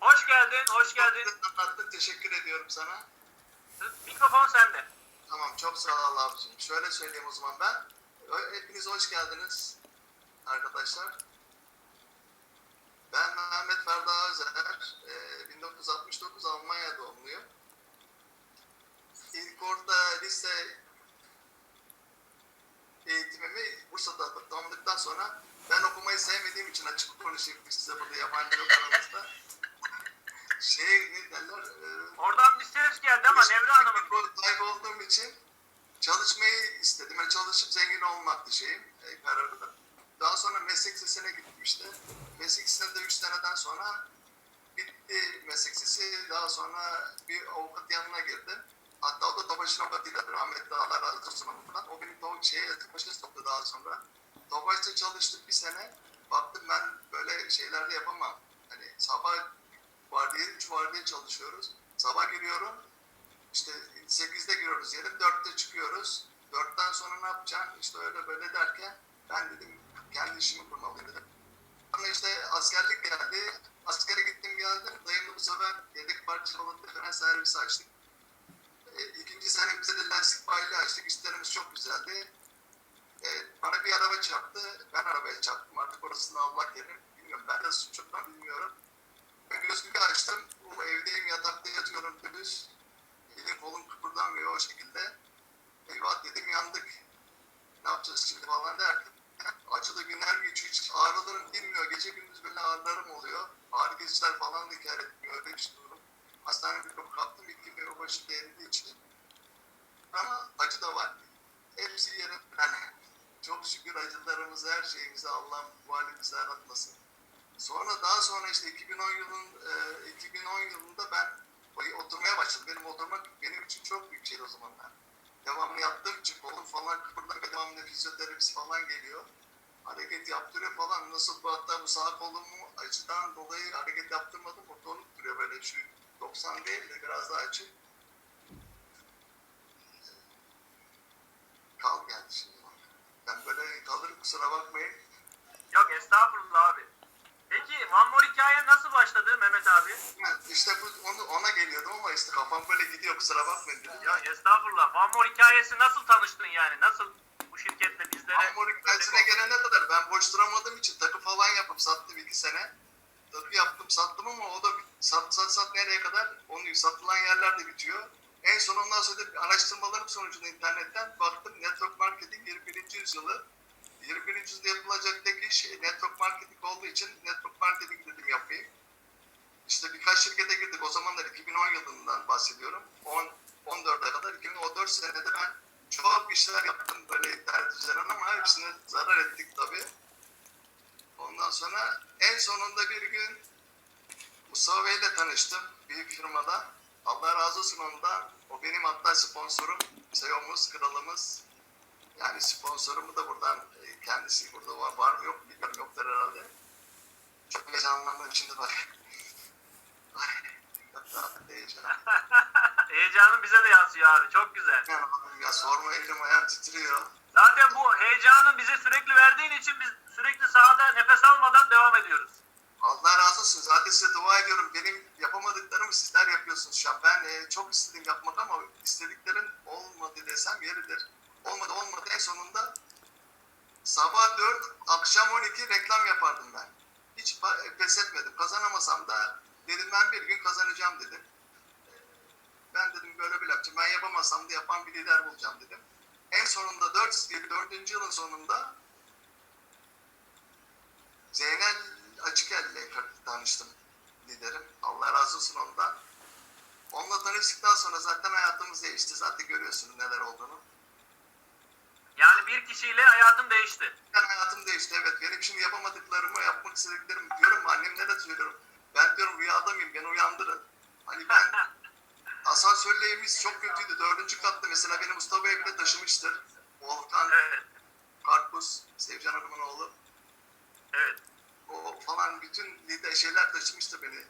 Hoş geldin, hoş geldin. Çok anlattın, teşekkür ediyorum sana. Mikrofon sende. Tamam, çok sağ ol abicim. Şöyle söyleyeyim o zaman ben. Hepiniz hoş geldiniz arkadaşlar. Ben Mehmet Ferda Özer, Ee, 1969 Almanya doğumluyum. İlk orta lise eğitimimi Bursa'da tamamladıktan sonra ben okumayı sevmediğim için açık konuşayım size burada yabancı yok aramızda. Şey ne derler, e, Oradan bir ses geldi ama Nevra Hanım'ın. bir sahibi olduğum için çalışmayı istedim. Yani çalışıp zengin olmaktı şeyim, e, kararım. Daha sonra meslek lisesine gittim işte. Meslek lisesinde 3 seneden sonra bitti meslek lisesi. Daha sonra bir avukat yanına girdim. Hatta o da Tobaş'ın avukatıyla rahmetli Allah razı olsun ondan. O beni to şeye Tobaş'a soktu daha sonra. Tobaş'ta çalıştık bir sene. Baktım ben böyle şeylerde yapamam. Hani sabah vardiya, 3 vardiya çalışıyoruz. Sabah giriyorum. İşte 8'de giriyoruz diyelim, 4'te çıkıyoruz. 4'ten sonra ne yapacaksın? İşte öyle böyle derken ben dedim kendi işimi kurmalıyım dedim. Sonra işte askerlik geldi. Askere gittim geldim. Dayımla bu sefer yedek parça alıp fren servisi açtık. E, ikinci senemizde de lastik bayili açtık. İşlerimiz çok güzeldi. E, bana bir araba çarptı. Ben arabaya çarptım. Artık orasını Allah kerim. Bilmiyorum. Ben de suçumdan bilmiyorum. Gözümü açtım. Bu evdeyim yatakta yatıyorum gündüz. Elim kolum kıpırdamıyor o şekilde. Eyvah dedim yandık. Ne yapacağız şimdi falan derken. Acılı günler geçiyor. Hiç ağrılarım bilmiyor. Gece gündüz böyle ağrılarım oluyor. Ağrı kesiciler falan da kar etmiyor. Öyle bir durum. Hastaneye bir kapı kaptım. İlk gibi başı değerli için. Ama acı da var. Hepsi yerine. Yani çok şükür acılarımızı, her şeyimizi Allah bu halimizi aratmasın. Sonra daha sonra işte 2010 yılın e, 2010 yılında ben Ay, oturmaya başladım. Benim oturmak benim için çok büyük şey o zamanlar. Devamlı yaptığım için kolum falan kıpırdak devamlı fizyoterapisi falan geliyor. Hareket yaptırıyor falan. Nasıl bu hatta bu sağ kolumu acıdan dolayı hareket yaptırmadım. O donuk duruyor böyle şu 90 değil de biraz daha açık. Kal geldi şimdi. Ben böyle kalırım kusura bakmayın. Yok estağfurullah abi. Peki One More hikayen nasıl Mehmet abi? İşte bu, onu, ona geliyordum ama işte kafam böyle gidiyor kusura bakmayın. dedim. Ya estağfurullah. More hikayesi nasıl tanıştın yani? Nasıl bu şirketle bizlere? Hamur hikayesine gelene kadar ben boş duramadığım için takı falan yapıp sattım iki sene. Takı yaptım sattım ama o da sat sat sat nereye kadar onu satılan yerler de bitiyor. En son ondan sonra da araştırmalarım sonucunda internetten baktım network marketing 21. yüzyılı. 21. yüzyılda yapılacak tek iş şey, network marketing olduğu için network marketing dedim yapayım. İşte birkaç şirkete girdik. O zamanlar 2010 yılından bahsediyorum. 10, 14'e kadar 2014 senede ben çok işler yaptım böyle tercihlerin ama hepsine zarar ettik tabii. Ondan sonra en sonunda bir gün Mustafa Bey ile tanıştım büyük firmada. Allah razı olsun ondan. O benim hatta sponsorum, CEO'muz, kralımız. Yani sponsorumu da buradan e, kendisi burada var, var mı yok bilmiyorum yoktur herhalde. Çok heyecanlandım şimdi bak. Heyecan. Heyecanın bize de yansıyor abi. Çok güzel. Ya sorma elim ayağım titriyor. Zaten bu heyecanı bize sürekli verdiğin için biz sürekli sahada nefes almadan devam ediyoruz. Allah razı olsun. Zaten size dua ediyorum. Benim yapamadıklarımı sizler yapıyorsunuz şu an. Ben e, çok istedim yapmak ama istediklerim olmadı desem yeridir. Olmadı olmadı. En sonunda sabah 4, akşam 12 reklam yapardım ben. Hiç pa- pes etmedim. Kazanamasam da dedim ben bir gün kazanacağım dedim. E, Ben dedim böyle bir yapacağım. Ben yapamasam da yapan bir lider bulacağım dedim. En sonunda 4, 4. yılın sonunda Zeynel Açıkel ile tanıştım liderim. Allah razı olsun ondan. Onunla tanıştıktan sonra zaten hayatımız değişti. Zaten görüyorsunuz neler olduğunu. Yani bir kişiyle hayatım değişti. Ben hayatım değişti evet. Benim şimdi yapamadıklarımı, yapmak istediklerimi diyorum. Annemlere de söylüyorum. Ben diyorum rüyada mıyım? Beni uyandırın. Hani ben asansörleyimiz çok kötüydü. Dördüncü katta mesela beni Mustafa Bey bile taşımıştır. Volkan Evet. Karpuz, Sevcan Hanım'ın oğlu. Evet. o falan bütün lider şeyler taşımıştı beni.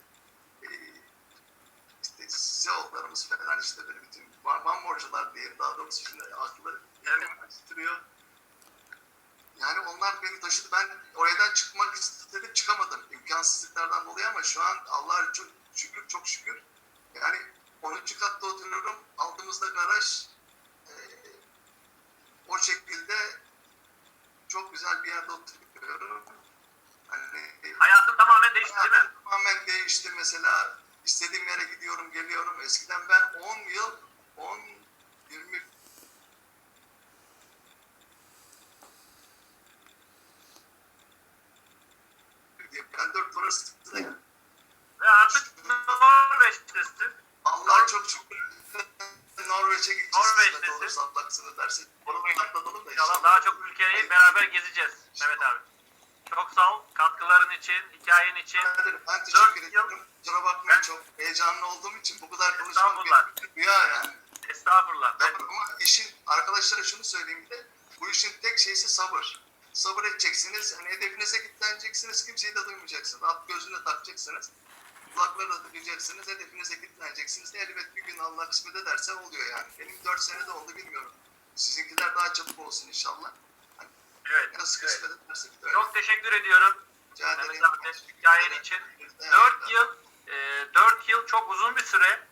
Ee, işte CEO'larımız falan işte böyle bütün van, van borcular diye daha doğrusu şimdi akılları Evet. Yani onlar beni taşıdı. Ben oradan çıkmak istedim çıkamadım. imkansızlıklardan dolayı ama şu an Allah çok şükür çok şükür. Yani 10. katta oturuyorum. Altımızda garaj. Ee, o şekilde çok güzel bir yerde oturuyorum. Hani Hayatın tamamen değişti değil mi? Hayatım Tamamen değişti mesela. istediğim yere gidiyorum, geliyorum. Eskiden ben 10 yıl, 10, kısmet ederse. Onu da atlatalım da İnşallah daha çok ülkeyi beraber gezeceğiz Mehmet abi. Çok sağ ol katkıların için, hikayen için. Ben, teşekkür ederim. Kusura bakmayın Ben- çok heyecanlı olduğum için bu kadar konuşmak bir rüya yani. Estağfurullah. Ben, ama işin arkadaşlara şunu söyleyeyim bir de bu işin tek şeysi sabır. Sabır edeceksiniz. Yani hedefinize kilitleneceksiniz. Kimseyi de duymayacaksınız. Alt gözüne takacaksınız. Kulakları da tıkayacaksınız. Hedefinize kilitleneceksiniz. Elbet bir gün Allah kısmet ederse oluyor yani. Benim 4 senede oldu bilmiyorum. Sizinkiler daha çabuk olsun inşallah. Hani Evet. nasıl evet. kısmet ederse de öyle. Çok teşekkür ediyorum Rica ederim. hikayen için. Evet. 4 yıl, e, 4 yıl çok uzun bir süre.